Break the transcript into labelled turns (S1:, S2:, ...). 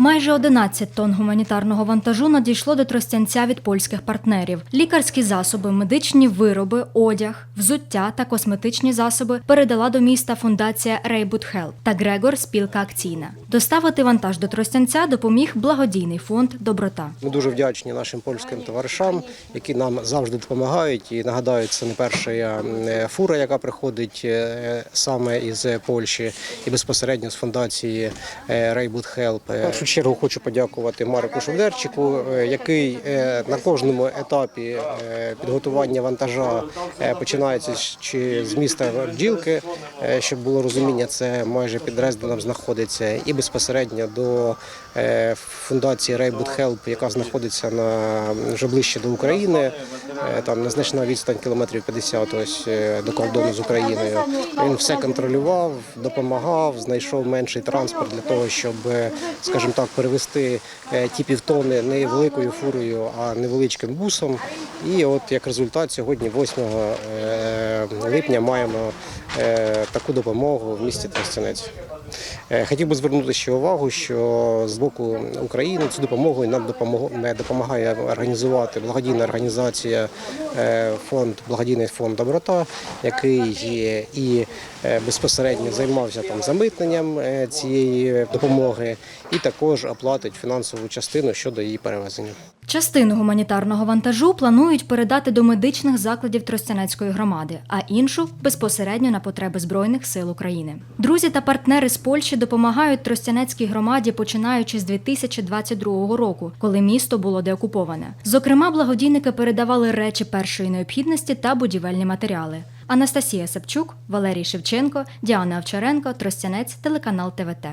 S1: Майже 11 тонн гуманітарного вантажу надійшло до Тростянця від польських партнерів. Лікарські засоби, медичні вироби, одяг, взуття та косметичні засоби передала до міста фундація Рейбут Хелп та Грегор Спілка Акційна. Доставити вантаж до Тростянця допоміг благодійний фонд Доброта.
S2: Ми дуже вдячні нашим польським товаришам, які нам завжди допомагають. І нагадаю, це не перша е, фура, яка приходить е, саме із Польщі і безпосередньо з фундації Рейбут Хелп. Чергу хочу подякувати Марику Шовдерчику, е, який е, на кожному етапі е, підготування вантажа починається чи з міста Бджілки, щоб було розуміння, це майже під Дрезденом знаходиться, і безпосередньо до фундації Rayboot Help, яка знаходиться на вже ближче до України. Там незначна відстань кілометрів 50 ось до кордону з Україною. Він все контролював, допомагав, знайшов менший транспорт для того, щоб, е, скажімо так, перевести е, ті півтони не великою фурою, а невеличким бусом. І от як результат сьогодні, 8 е, липня, маємо е, таку допомогу в місті Тростянець. Е, Хотів би звернути ще увагу, що з боку України цю допомогу нам е, допомагає організувати благодійна організація е, фонд благодійний фонд Доброта, який є і безпосередньо займався там замитненням цієї допомоги, і також оплатить фінансову частину щодо її перевезення.
S1: Частину гуманітарного вантажу планують передати до медичних закладів Тростянецької громади, а іншу безпосередньо на потреби Збройних сил України. Друзі та партнери з Польщі допомагають Тростянецькій громаді починаючи з 2022 року, коли місто було деокуповане. Зокрема, благодійники передавали речі першої необхідності та будівельні матеріали. Анастасія Сапчук, Валерій Шевченко, Діана Овчаренко, Тростянець, телеканал ТВТ.